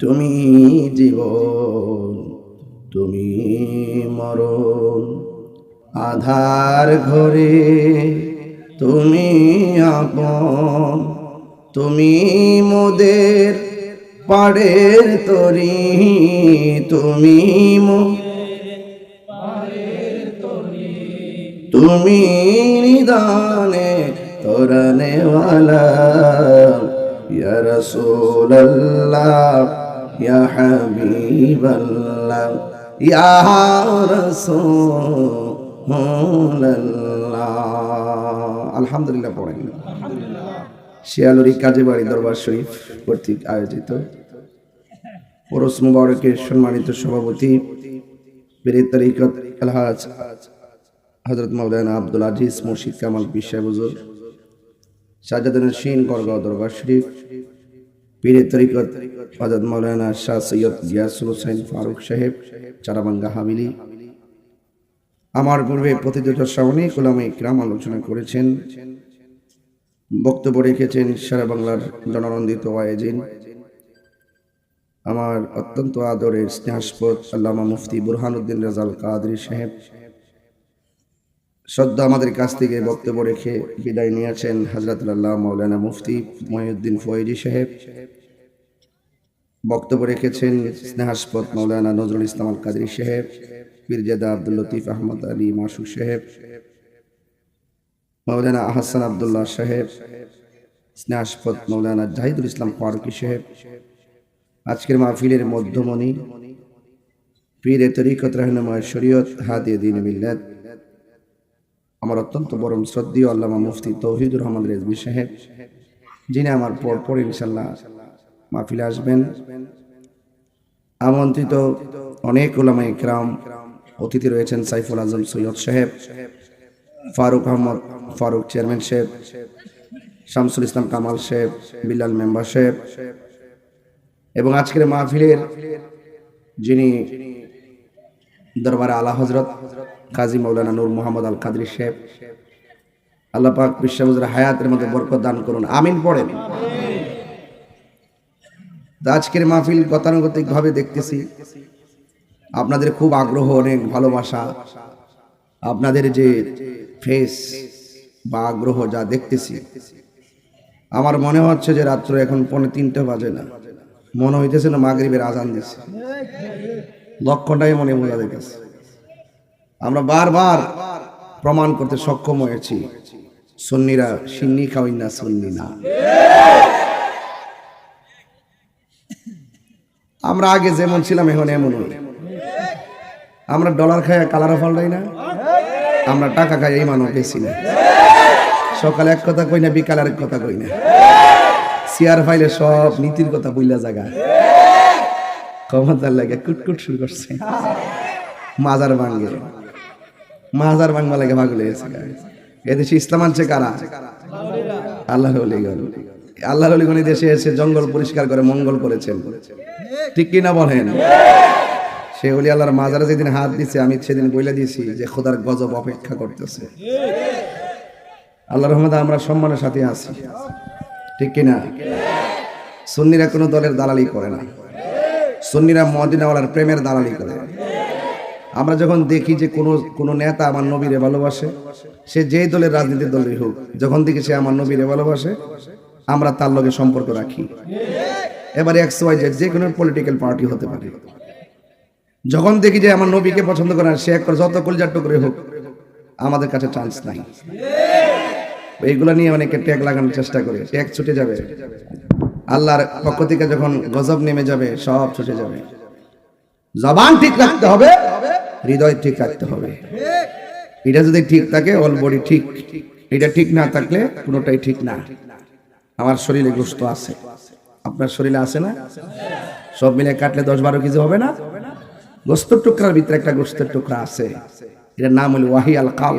তুমি জীবন, তুমি মরণ। আধার ঘরে তুমি আপন, তুমি মোদের পাড়ের তরি। তুমি মো তুমি নিদানে তোরনেওয়ালা ইয়া রাসূলুল্লাহ। ইয়া হাবিবাল্লাহ ইয়া রাসূলুল্লাহ আলহামদুলিল্লাহ পড়েন শিয়ালুরি কাজী বাড়ি দরবার শরীফ কর্তৃক আয়োজিত। পরশ মুবারকের সম্মানিত সভাপতি পীর তরিকত আলহাজ হজরত মৌলানা আব্দুল আজিজ মুর্শিদ কামাল বিশ্বাস বুজুর শাহজাদানের শিন গড়গাঁও দরবার শরীফ পীর তরিকত হজরত মৌলানা শাহ সৈয়দ গিয়াসুল হোসেন ফারুক সাহেব, চারাবাঙ্গা হামিলি। আমার পূর্বে প্রতিযোগিত শ্রাবণী গোলামে ইকরাম আলোচনা করেছেন, বক্তব্য রেখেছেন সারা বাংলার জননন্দিত ওয়াইজিন। আমার অত্যন্ত আদরের স্নেহাস্পদ আল্লামা মুফতি বুরহানুদ্দিন রাজাল কাদরি সাহেব সদ্য আমাদের কাছ থেকে বক্তব্য রেখে বিদায় নিয়েছেন হজরতুল্লাহ মৌলানা মুফতি মহিউদ্দিন ফয়েজি সাহেব। বক্তব্য রেখেছেন স্নেহাস্পদ মৌলানা নজরুল ইসলাম আল কাদরি সাহেব, পীরজাদা আব্দুল লতিফ আহমদ আলী মাসুক সাহেব মৌলানা আহসান আবদুল্লাহ সাহেব, স্নেহাস্পদ মৌলানা জাহিদুল ইসলাম ফারুকি সাহেব। আজকের মাহফিলের মধ্যমণি, পীরে তরিকত রহনুমায় শরীয়ত হাদিয়ে দিন মিল্লাত আমার অত্যন্ত পরম শ্রদ্ধীয় আল্লামা মুফতি তৌহিদুর রহমান রেজবি সাহেব, যিনি আমার পর পর ইনশাল্লাহ মাহফিলে আসবেন। আমন্ত্রিত অনেক ওলামা ইকরাম, অতিথি রয়েছেন সাইফুল আজম সৈয়দ সাহেব, ফারুক আহমদ, ফারুক চেয়ারম্যান সাহেব, শামসুল ইসলাম কামাল সাহেব, বিল্লাল মেম্বার সাহেব এবং আজকের মাহফিলের যিনি দরবারে আলা হজরত কাজী মৌলানা নূর মোহাম্মদ আল কাদরি সাহেব। আল্লাহ পাক হায়াতের মধ্যে বরকত দান করুন। আমিন পড়েন। আজকের মাহফিল গতানুগতিক ভাবে দেখতেছি। আপনাদের খুব আগ্রহ, অনেক ভালোবাসা। আপনাদের যে ফেস বা আগ্রহ যা দেখতেছি। আমার মনে হচ্ছে যে রাত্র এখন পৌনে তিনটে বাজে না। মনে হইতেছে না মাগরিবের আজান দিচ্ছে লক্ষণটাই মনে বোঝা যাইতেছে আমরা বারবার প্রমাণ করতে সক্ষম হয়েছি, সন্নিরা সিন্নি খাওয়াই না সুন্নি না। আমরা আগে যেমন ছিলাম, এখন এমন আমরা ডলার খাই কালার ফাল্টাই না, আমরা টাকা খাই এই মানব বেশি না। সকালে এক কথা কই না, বিকালে আরেক কথা কই না। চেয়ার ফাইলে সব নীতির কথা বইলা জায়গা ক্ষমতার লাগে কুটকুট শুরু করছে। মাজার ভাঙ্গে মাজার ভাঙবা লাগে ভাগ লেগেছে এদেশে ইসলাম আনছে কারা? আল্লাহ হলিগণ আল্লাহ হলিগণ এই দেশে এসে জঙ্গল পরিষ্কার করে মঙ্গল করেছেন। ঠিক কিনা বলেন? সে অলি আল্লাহর মাজারে যেদিন হাত দিছে, আমি সেদিন বইলে দিয়েছি যে খোদার গজব অপেক্ষা করতেছে। আল্লাহ রহমতে আমরা সম্মানের সাথে আছি। ঠিক কিনা? সুন্নিরা কোনো দলের দালালি করে না। সুন্নিরা মদিনাওয়ালার প্রেমের দালালি করে। আমরা যখন দেখি যে কোনো কোনো নেতা আমার নবীরে ভালোবাসে, সে যেই দলের রাজনীতির দলের হোক, যখন দেখি সে আমার নবীরে ভালোবাসে, আমরা তার লগে সম্পর্ক রাখি। এবারে এক্স, ওয়াই, জেড, যে কোনো পলিটিক্যাল পার্টি হতে পারে। যখন দেখি যে আমার নবীকে পছন্দ করে সে এক যত কলজাট্ট টুকরে হোক, আমাদের কাছে চান্স নাই। এইগুলো নিয়ে অনেকে ট্যাগ লাগানোর চেষ্টা করে ট্যাগ ছুটে যাবে। আল্লাহর পক্ষ থেকে যখন গজব নেমে যাবে, সব ছুটে যাবে। জবান ঠিক রাখতে হবে, হৃদয় ঠিক রাখতে হবে। এটা যদি ঠিক থাকে অল বডি ঠিক। এটা ঠিক না থাকলে কোনোটাই ঠিক না। আমার শরীরে গোস্ত আছে। আপনার শরীরে আছে না? সব মিলে কাটলে দশ বারো কেজি হবে না? গোস্তর টুকরার ভিতরে একটা গোস্তের টুকরা আছে। এটার নাম হলো ওয়াহি আল কাল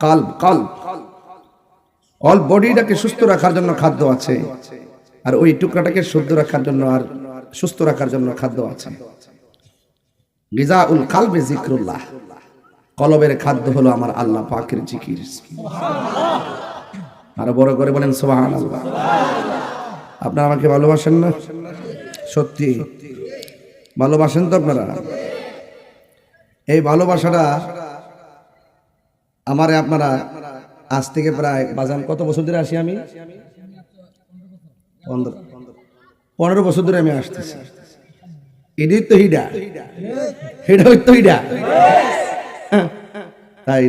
কাল কাল অল বডিটাকে সুস্থ রাখার জন্য খাদ্য আছে। আর ওই টুকরাটাকে শুদ্ধ রাখার জন্য আর সুস্থ রাখার জন্য খাদ্য আছে। গিজা উল কালবে জিক্রুল্লাহ কলবের খাদ্য হলো আমার আল্লাহ পাকের জিকির। আরও বড় করে বলেন সোহান আল্লাহ আপনারা আমাকে ভালোবাসেন না? সত্যি। ভালোবাসেন তো আপনারা? এই ভালোবাসাটা আমারে আপনারা আজ থেকে প্রায় বাজান কত বছর ধরে আসি আমি? পনেরো পনেরো বছর ধরে আমি আসতেছি। এটাই তো হিডা। হিডা ওই তো হিডা। তাই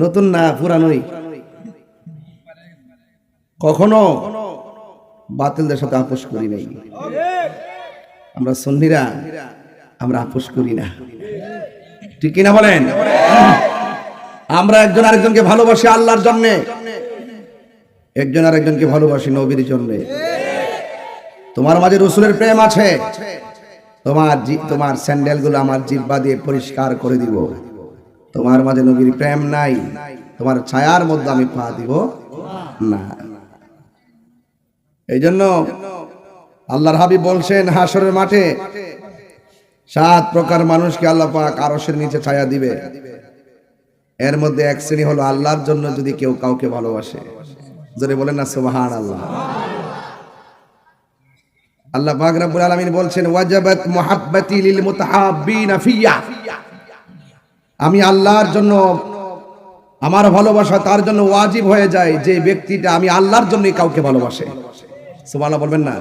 নতুন না, পুরানোই। কখনো বাতিলদের সাথে আপোষ করি নাই। আমরা সন্ধিরা আমরা আপোষ করি না। ঠিক কিনা বলেন? আমরা একজন আরেকজনকে ভালোবাসি আল্লাহর জন্য। একজন আরেকজনকে ভালোবাসি নবীর জন্য। তোমার মাঝে রসুলের প্রেম আছে। তোমার তোমার স্যান্ডেলগুলো আমার জিব্বা দিয়ে পরিষ্কার করে দিব। তোমার মাঝে নবীর প্রেম নাই। তোমার ছায়ার মধ্যে আমি পা দিব। না। এই জন্য আল্লাহর হাবিব বলছেন হাসরের মাঠে সাত প্রকার মানুষকে আল্লাহ পাক আরশের নিচে ছায়া দিবে। এর মধ্যে এক শ্রেণি হলো আল্লাহর জন্য যদি কেউ কাউকে ভালোবাসে। যদি বলেন না সুবহান আল্লাহ আল্লাহ পাক রব্বুল আলামিন বলছেন, ওয়াজাবাত মুহাব্বাতি লিল মুতাহাব্বিনা ফিয়া। আমি আল্লাহর জন্য, আমার ভালোবাসা তার জন্য ওয়াজিব হয়ে যায়, যে ব্যক্তিটা আমি আল্লাহর জন্যই কাউকে ভালোবাসে। সুবহানাল্লাহ বলবেন না?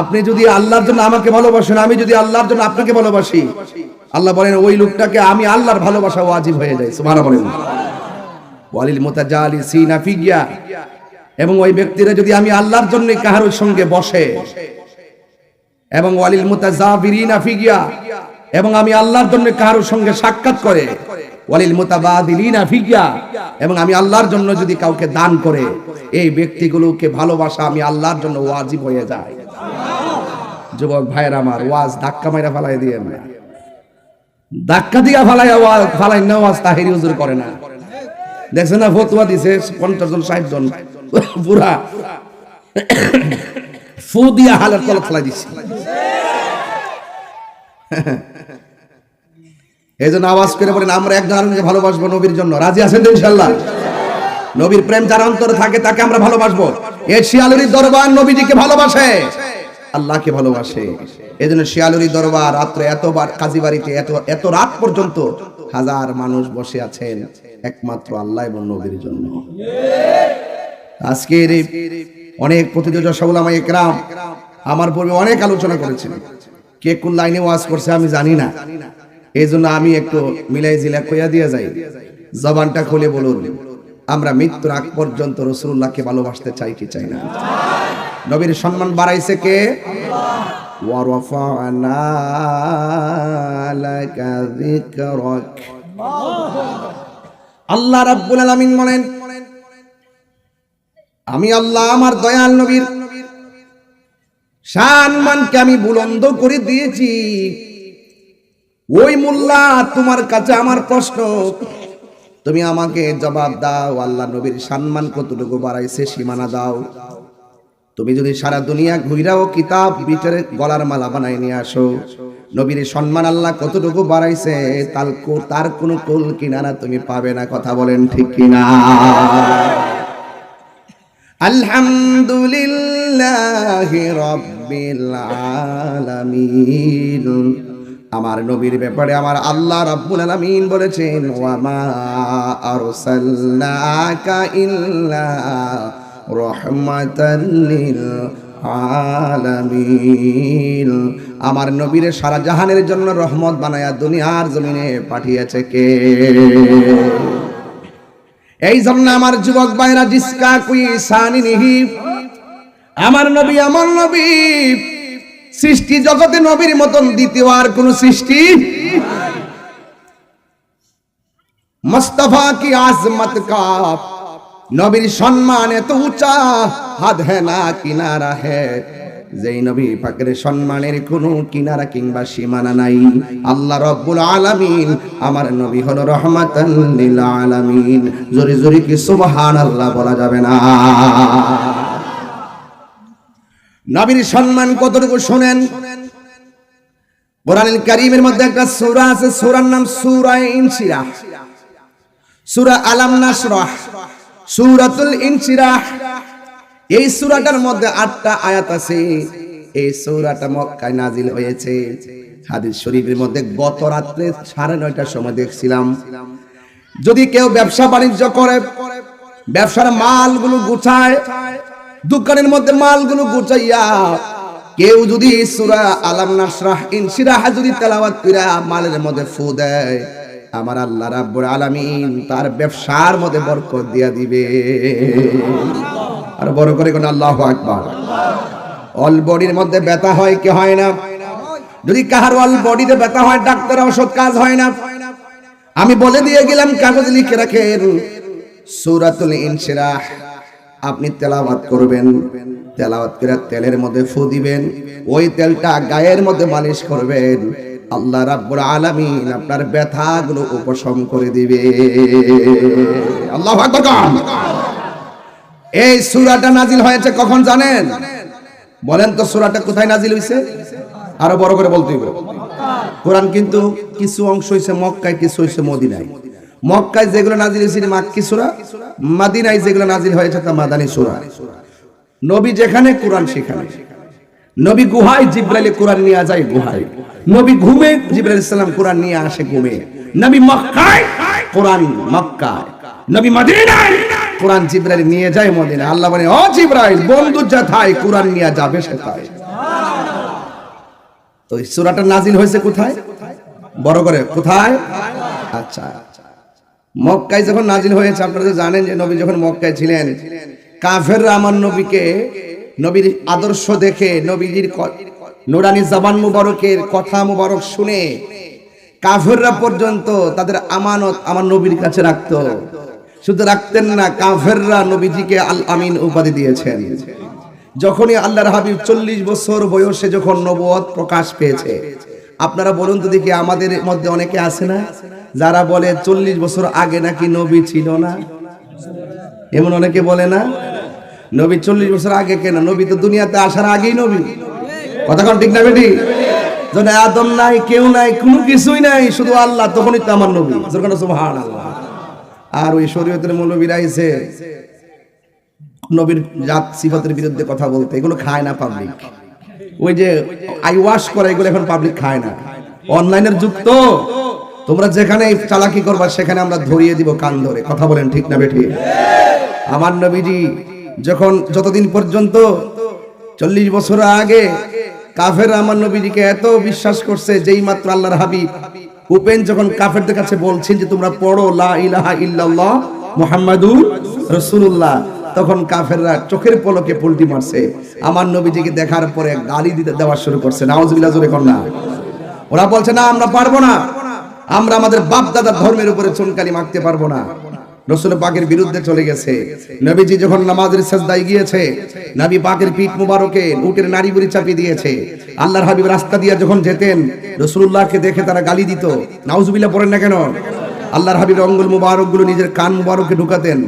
আপনি যদি আল্লাহর জন্য আমাকে ভালোবাসেন, আমি যদি আল্লাহর জন্য আপনাকে ভালোবাসি, আল্লাহ বলেন, ওই লোকটাকে আমি আল্লাহর ভালোবাসা ওয়াজিব হয়ে যায়। সুবহানাল্লাহ বলেন। ওয়ালিল মুতাজালিসিনা ফিয়া। এবং ওই ব্যক্তিরা যদি আমি আল্লাহর জন্য কাহারোর সঙ্গে বসে, এবং ওয়ালিল মুতাজাবিরিনা ফিগিয়া এবং আমি আল্লাহর জন্য কারোর সঙ্গে সাক্ষাৎ করে, ওয়ালিল মুতাবাদিলিনা ফিগিয়া এবং আমি আল্লাহর জন্য যদি কাউকে দান করে, এই ব্যক্তিগুলোকে ভালোবাসা আমি আল্লাহর জন্য ওয়াজিব হয়ে যায়। যুবক ভাইয়ের আমার, ওয়াজ ধাক্কা মাইরা ফালাই দিয়ে না। ধাক্কা দিয়া ফালাই ফালাই না ওয়াজ তাহিরি হুজুর করে না। দেখছেন না, ফতুয়া দিছে পঞ্চাশ জন, ষাট জন। পুরা ফু দিয়া হালের তলত ফেলাই দিচ্ছে এই জন্য আওয়াজ করে বলেন, আমরা একজন আরেকজনকে ভালোবাসবো নবীর জন্য। রাজি আছেন ইনশাল্লাহ নবীর প্রেম যার অন্তরে থাকে, তাকে আমরা ভালোবাসবো। এই শিয়ালুরি দরবার নবীজিকে ভালোবাসে, আল্লাহকে ভালোবাসে। এই জন্য শিয়ালুরি দরবার রাত্রে এতবার কাজী বাড়িতে এত এত রাত পর্যন্ত হাজার মানুষ বসে আছেন। একমাত্র আল্লাহ এবং নবীর জন্য। আজকের অনেক প্রতিযোগিতা সবলামা একরাম আমার পূর্বে অনেক আলোচনা করেছেন। কে কোন লাইনে ওয়াজ করছে আমি জানি না। এই জন্য আমি একটু মিলাই জিলা কইয়া দিয়ে যাই। জবানটা খুলে বলুন, আমরা মৃত্যুর আগ পর্যন্ত রসুল্লাহকে ভালোবাসতে চাই কি চাই না? নবীর সম্মান বাড়াইছে কে? ওয়ারফানা লাকা যিকরাক। আল্লাহ রাব্বুল আলামিন বলেন, আমি আল্লাহ আমার দয়াল নবীর সম্মানকে আমি বুলন্দ করে দিয়েছি। ওই মোল্লা, তোমার কাছে আমার প্রশ্ন, তুমি আমাকে জবাব দাও, আল্লাহ নবীর সম্মান কতটুকু বাড়াইছে সীমানা দাও। তুমি যদি সারা দুনিয়া ঘুরাও কিতাব বিচারে গলার মালা বানাই নিয়ে আসো। নবীর সম্মান আল্লাহ কতটুকু বাড়াইছে, তার কোনো কুল কিনারা তুমি পাবে না, কথা বলেন ঠিক কিনা? আলহামদুলিল্লাহ আমার নবীর ব্যাপারে আমার আল্লাহ রাব্বুল আলামিন বলেছেন, ওয়ামা আরসালনাকা ইল্লা রাহমাতাল লিল আলামিন। আমার নবীর সারা জাহানের জন্য রহমত বানায়া দুনিয়ার জমিনে পাঠিয়েছে কে? এই জন্য আমার যুবক ভাইরা, জিসকা কুই সানি নিহি। আমার নবী আমার নবী, সৃষ্টি জগতে নবীর মতন দ্বিতীয় আর কোন সৃষ্টি মুস্তফা কি আজমত কা নবীর সম্মান এত উঁচা, হাত হ্যাঁ না কিনারা হ্যাঁ যেই নবী পাকের সম্মানের কোনো কিনারা কিংবা সীমানা নাই। আল্লাহ রব্বুল আলামিন আমার নবী হলো রহমাতান লিল আলামিন। জোরে জোরে কি সুবহানাল্লাহ বলা যাবে না? নবীর সম্মান কতটুকু শুনেন? কোরআনুল কারীমের মধ্যে একটা সূরা আছে, সূরার নাম সূরা ইনশিরাহ সূরা আলাম নাশরাহ সূরাতুল ইনশিরাহ। এই সূরাটার মধ্যে আটটা আয়াত আছে। এই সূরাটা মক্কায় নাজিল হয়েছে। হাদিস শরীফের মধ্যে গত রাত্রে সাড়ে নয়টার সময় দেখছিলাম। যদি কেউ ব্যবসা বাণিজ্য করে, ব্যবসার মালগুলো গুছায়, দোকানের মধ্যে মালগুলো গুছাইয়া, কেউ যদি সূরা আলাম নাসরাহ ইনশিরাহ যদি তেলাওয়াত কইরা মালের মধ্যে ফু দেয় আমার আল্লাহ রাব্বুল আলামিন তার ব্যবসার মধ্যে বরকত দিয়া দিবে। আর বড় করে কোন আল্লাহু আকবার। অল বডির মধ্যে ব্যথা হয় কি হয় না? যদি কাহার অল বডিতে ব্যথা হয় ডাক্তার ওষুধ কাজ হয় না। আমি বলে দিয়ে গেলাম, কাগজ লিখে রাখেন। সূরাতুল ইনশিরাহ, আপনি তেলাওয়াত করবেন। তেলাওয়াত করে তেলের মধ্যে ফু দিবেন। ওই তেলটা গায়ের মধ্যে মালিশ করবেন। আল্লাহ রাব্বুল আলামিন আপনার ব্যথাগুলো উপশম করে দিবে। আল্লাহু আকবার এই সূরাটা নাজিল হয়েছে কখন জানেন? বলেন তো সূরাটা কোথায় নাজিল হয়েছে আরও বড় করে বলতে হবে কোরআন কিন্তু কিছু অংশ হইছে মক্কায়, কিছু হয়েছে মদিনায়। মক্কায় যেগুলো নাজিল হয়েছে মাক্কি সূরা? মাদিনায় যেগুলো নাজিল হয়েছে তা মাদানী সূরা। নবী যেখানে, কোরআন সেখানে। নবী গুহায় জিব্রাইলে কোরআন নিয়ে যায় গুহায়। নবী ঘুমে জিব্রাইল ইসলাম কোরআন নিয়ে আসে ঘুমে। নবী মক্কায়, কোরআন মক্কায়। নবী মদিনায়, কোরআন জিব্রাইল নিয়ে যায় মদিনায়। আল্লাহ বলে, ও জিব্রাইল, বন্ধু যেথায় কোরআন নিয়ে যাবে সেথায়। তো এই সূরাটা নাজিল হয়েছে কোথায়? বড় করে, কোথায়? আচ্ছা। মক্কায় যখন নাজিল হয়েছে, আপনারা তো জানেন যে নবী যখন মক্কায় ছিলেন, কাফেররা আমার নবীকে নবীর আদর্শ দেখে, নবীজির নুরানি জাবান মুবারকের কথা মুবারক শুনে কাফেররা পর্যন্ত তাদের আমানত আমার নবীর কাছে রাখতো। শুধু রাখতেন না, কাফেররা নবীজিকে আল আমিন উপাধি দিয়েছেন। যখনই আল্লাহর হাবিব চল্লিশ বছর বয়সে যখন নবুয়ত প্রকাশ পেয়েছে, আপনারা বলুন তো দেখি আমাদের মধ্যে অনেকে আছে না? যারা বলে চল্লিশ বছর আগে নাকি নবী ছিল না? এমন অনেকে বলে না? নবী চল্লিশ বছর আগে কেন? নবী তো দুনিয়াতে আসার আগেই নবী। কথা কোন ঠিক না বেটি? যখন আদম নাই, কেউ নাই, কোনো কিছুই নাই, শুধু আল্লাহ, তখনই তো আমার নবী। যখন সুবহানাল্লাহ। আর ওই শরীয়তের মৌলবীরা আইছে, নবীর জাত সিফাতের বিরুদ্ধে কথা বলতে, এগুলো খায় না পাবলিক ওই যে আই ওয়াশ করে, এগুলো এখন পাবলিক খায় না। অনলাইনের যুগ তো। তোমরা যেখানে চালাকি করবা, সেখানে আমরা ধরিয়ে দিব কান ধরে। কথা বলেন ঠিক না বেঠি আমার নবীজি যখন যতদিন পর্যন্ত চল্লিশ বছর আগে কাফের আমার নবীজিকে এত বিশ্বাস করছে, যেই মাত্র আল্লাহর হাবিব, উপেন যখন কাফেরদের কাছে বলছেন যে তোমরা পড়ো লা ইলাহা মুহাম্মাদুর তখন কাফেররা চোখের পলকে পুলটি মারছে। আমার নবীজিকে দেখার পরে গালি দিতে দেওয়া শুরু করছে। নাউজুবিল্লাহ, জোরে না। ওরা বলছে, না, আমরা পারব না। আমরা আমাদের বাপ দাদার ধর্মের উপরে চুনকালি মাখতে পারব না। রসুল পাকের বিরুদ্ধে চলে গেছে। নবীজি যখন নামাজের সাজদায় গিয়েছে, নবী পাকের পিঠ মুবারকে উটের নারী বুড়ি চাপিয়ে দিয়েছে। আল্লাহর হাবিব রাস্তা দিয়ে যখন যেতেন রসুল্লাহকে দেখে তারা গালি দিত। নাউজুবিল্লাহ পড়েন না কেন? আল্লাহর হাবিব অঙ্গুল মুবারকগুলো নিজের কান মুবারকে ঢুকাতেন।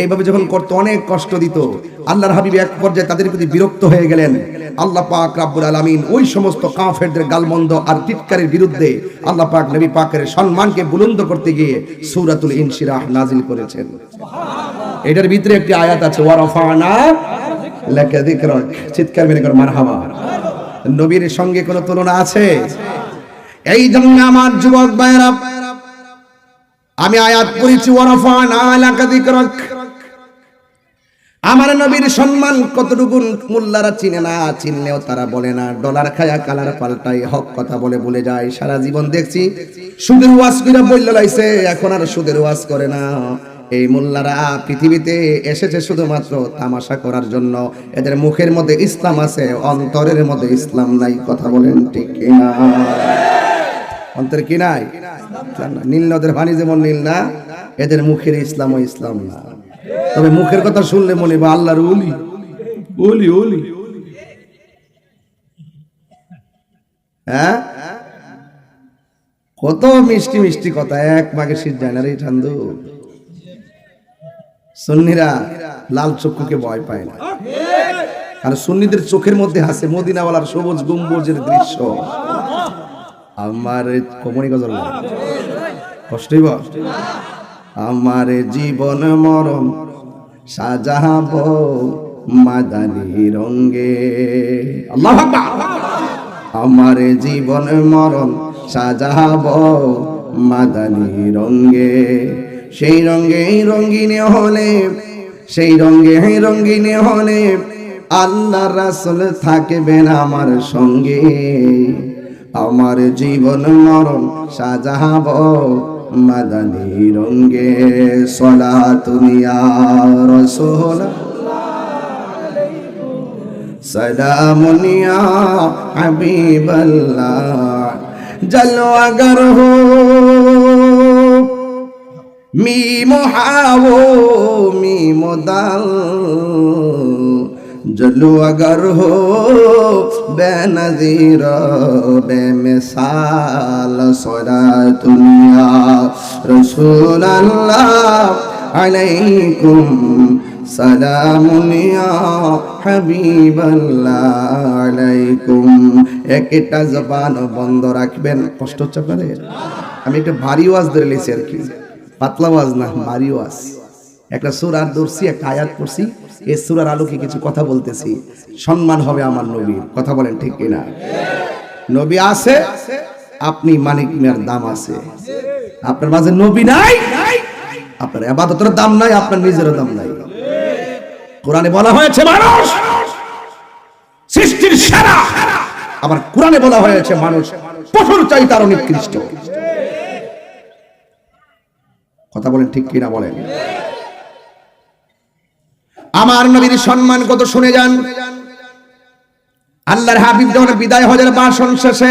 এইভাবে যখন করতে অনেক কষ্ট দিত, আল্লাহর হাবিব এক পর্যায়ে তাদের প্রতি বিরক্ত হয়ে গেলেন। আল্লাহ পাক রাব্বুল আলামিন ওই সমস্ত কাফেরদের গালমন্দ আর টিটকারের বিরুদ্ধে আল্লাহ পাক নবী পাকের সম্মানকে বুলন্দ করতে গিয়ে সূরাতুল ইনশিরাহ নাজিল করেছেন। এটার ভিতরে একটি আয়াত আছে ওয়ারাফানা লাকা যিকরাক। চিৎকার মেরে কর, মারহাবা। নবীর সঙ্গে কোনো তুলনা আছে? এই জন্য আমার যুবক ভাইরা আমি আয়াত পড়েছি, ওয়ারাফানা লাকা যিকরাক। আমার নবীর সম্মান কতটুকু মোল্লারা চিনে না, চিনলেও তারা বলে না। ডলার খায়া কালার পাল্টাই, হক কথা বলে বলে যায়। সারা জীবন দেখছি, সুদের ওয়াজ করে বললে লাইছে, এখন আর সুদের ওয়াজ করে না। এই মোল্লারা পৃথিবীতে এসেছে শুধুমাত্র তামাশা করার জন্য। এদের মুখের মধ্যে ইসলাম আছে, অন্তরের মধ্যে ইসলাম নাই, কথা বলেন ঠিক কিনা? অন্তরে কি নাই? নীল নদের পানি যেমন নীল না এদের মুখের ইসলাম ও ইসলাম না। তবে মুখের কথা শুনলে মনে বা আল্লাহর ওলি। ওলি ওলি। হ্যাঁ? কত মিষ্টি মিষ্টি কথা এক মাকে শীত যায় না রে ঠান্ডু সুন্নিরা লাল চক্ষুকে ভয় পায় না। আর সুন্নিদের চোখের মধ্যে হাসে মদিনাওয়ালার সবুজ গম্বুজের দৃশ্য। আমার কমনি গজল না। কষ্টই আমার জীবন মরণ সাজাব মাদানি রঙ্গে আমার জীবন মরণ সাজাব মাদানি রঙ্গে সেই রঙ্গে রঙ্গিনে হলে, সেই রঙ্গে রঙ্গিনে হলে আল্লাহ রাসুল থাকবেন আমার সঙ্গে। আমার জীবন মরণ সাজাব মাদানী রঙ্গে। সলা তুমি তুমিয়া রসোল। সদামুনিয়া হাবিবাল্লাহ। জলওয়াগর হো। Me মহাবো, me মোদাল। जलवागर हो बेनजीर बेमिसाल सोरा दुनिया। रसूल अल्लाह अलैकुम সালামুন ইয়া হাবিবাল্লাহ আলাইকুম একটা জবান বন্ধ রাখবেন। কষ্ট হচ্ছে আপনাদের? আমি একটা ভারী ওয়াজ ধরে লিছি আর কি। পাতলা ওয়াজ না, ভারী ওয়াজ। একটা সুর আর ধরছি, একটা আয়াত পড়ছি। এই সুরার আলোকে কিছু কথা বলতেছি। সম্মান হবে আমার নবীর। কথা বলেন ঠিক কিনা? নবী আছে, আপনি মানিক মিয়ার দাম আছে। আপনার মাঝে নবী নাই, আপনার আবাদতের দাম নাই, আপনার নিজের দাম নাই। কোরআনে বলা হয়েছে মানুষ সৃষ্টির সেরা। আবার কোরআনে বলা হয়েছে মানুষ পশুর চাই তার নিকৃষ্ট। কথা বলেন ঠিক কিনা বলেন? আমার নবীর সম্মান কত শুনে যান। আল্লাহর হাবিব যখন বিদায় হজের বাসন শেষে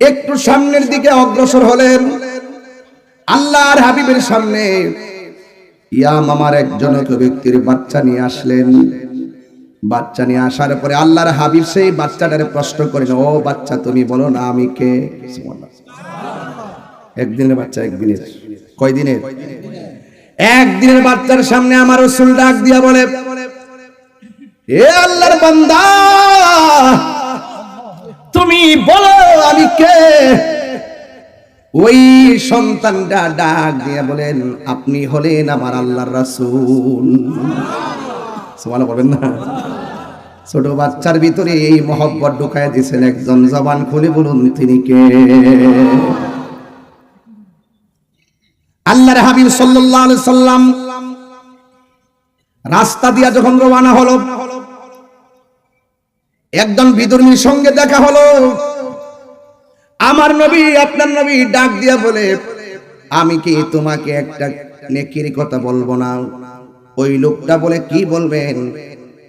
একটু সামনের দিকে অগ্রসর হলেন, আল্লাহর হাবিবের সামনে ইয়াম আমার একজন ব্যক্তির বাচ্চা নিয়ে আসলেন। বাচ্চা নিয়ে আসার পরে আল্লাহর হাবিব সেই বাচ্চাটারে প্রশ্ন করেন, ও বাচ্চা, তুমি বলো না আমি কে? একদিনের বাচ্চা, একদিনের। কয় দিনের একদিনের বাচ্চার সামনে আমার রসুল ডাক দিয়া বলে, এ আল্লাহর বান্দা, তুমি বলো আমি কে? ওই সন্তানটা ডাক দিয়ে বলেন, আপনি হলেন আমার আল্লাহর রাসূল। সুবহানাল্লাহ বলবেন না। ছোট বাচ্চার ভিতরে এই মহব্বত ঢুকায় দিয়েছেন একজন। জবান খুলে বলুন, তিনি কে? আল্লাহর হাবিব সাল্লাল্লাহু সাল্লাম রাস্তা দিয়া যখন রওনা হলো, একজন বিদর্মীর সঙ্গে দেখা হলো। আমার নবী, আপনার নবী ডাক দিয়া বলে, আমি কি তোমাকে একটা নেকির কথা বলব না? ওই লোকটা বলে, কি বলবেন?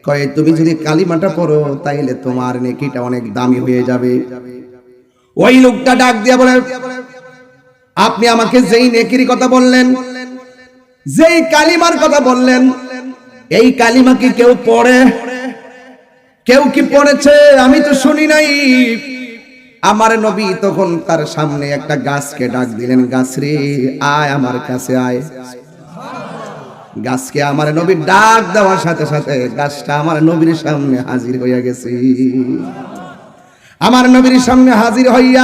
কয়ে, তুমি যদি কালিমাটা পড়ো, তাইলে তোমার নেকিটা অনেক দামি হয়ে যাবে। ওই লোকটা ডাক দিয়া বলে আপনি আমাকে যেই নেকির কথা বললেন, যেই কালিমার কথা বললেন, এই কালিমা কি কেউ পড়ে? কেউ কি পড়েছে? আমি তো শুনি নাই। আমার নবী তখন তার সামনে একটা গাছকে ডাক দিলেন গাছ রে আয় আমার কাছে আয়। গাছকে আমার নবী ডাক দেওয়ার সাথে সাথে গাছটা আমার নবীর সামনে হাজির হইয়া গেছে। আমার নবীর সামনে হাজির হইয়া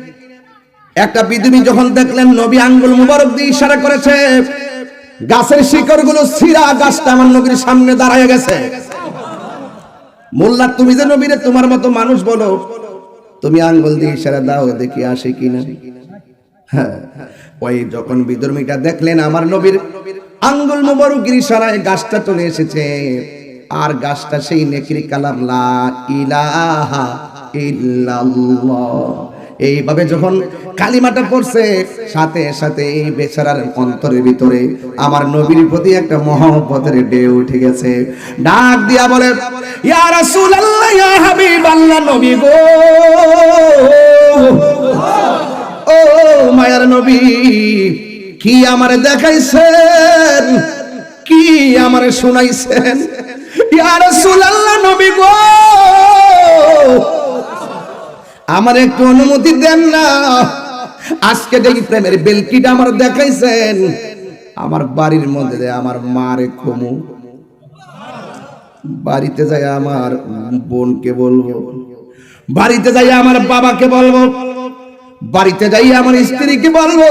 একটা বিধুবি যখন দেখলেন, নবী আঙ্গুল মুবারক দিয়ে ইশারা করেছে, গাছের শিকড়গুলো সিরা গাছটা আমার নবীর সামনে দাঁড়ায় গেছে। মোল্লা, তুমি যে নবীরে তোমার মতো মানুষ বলো, তুমি আঙ্গুল দিয়ে ইশারা দাও, দেখি আসে কিনা। হ্যাঁ ওই যখন বিধর্মীটা দেখলেন, আমার নবীর আঙ্গুল মুবারকের ইশারায় গাছটা চলে এসেছে। আর গাছটা সেই নেকির কালাম লা ইলাহা ইল্লাল্লাহ। এইভাবে যখন কালিমাটা পড়ছে, সাথে সাথে এই বেচারার অন্তরের ভিতরে আমার নবীর প্রতি একটা মহব্বতের ঢেউ উঠে গেছে। ডাক দিয়া বলে, ইয়া রাসূলুল্লাহ, ইয়া হাবিবাল্লাহ, নবী ও মায়ার নবী, কি আমারে দেখাইছেন? কি আমারে শুনাইছেন? ইয়া রাসূলুল্লাহ, নবী গো! আমার একটু অনুমতি দেন না। আজকে দেখি প্রেমের বেলকিটা আমার দেখাইছেন। আমার বাড়ির মধ্যে আমার মারে কমু। বাড়িতে যাই আমার বোনকে বলব। বাড়িতে যাই আমার বাবাকে বলব। বাড়িতে যাই আমার স্ত্রীকে বলব।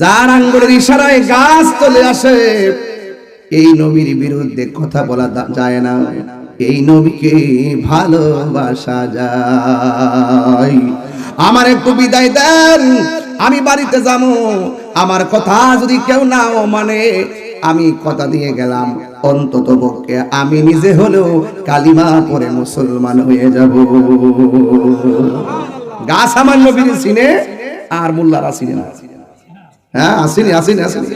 যার আঙ্গুলের ইশারায় গাছ চলে আসে। এই নবীর বিরুদ্ধে কথা বলা যায় না। এই নবীকে ভালোবাসা যায়। আমার একটু বিদায় দেন, আমি বাড়িতে যাব। আমার কথা যদি কেউ নাও মানে আমি কথা দিয়ে গেলাম। অন্তত পক্ষে আমি নিজে হলেও কালিমা পরে মুসলমান হয়ে যাব। গাছ আমার নবীর সিনে, আর মোল্লারা সিনে না। হ্যাঁ আসেনি আসেনি আসেনি।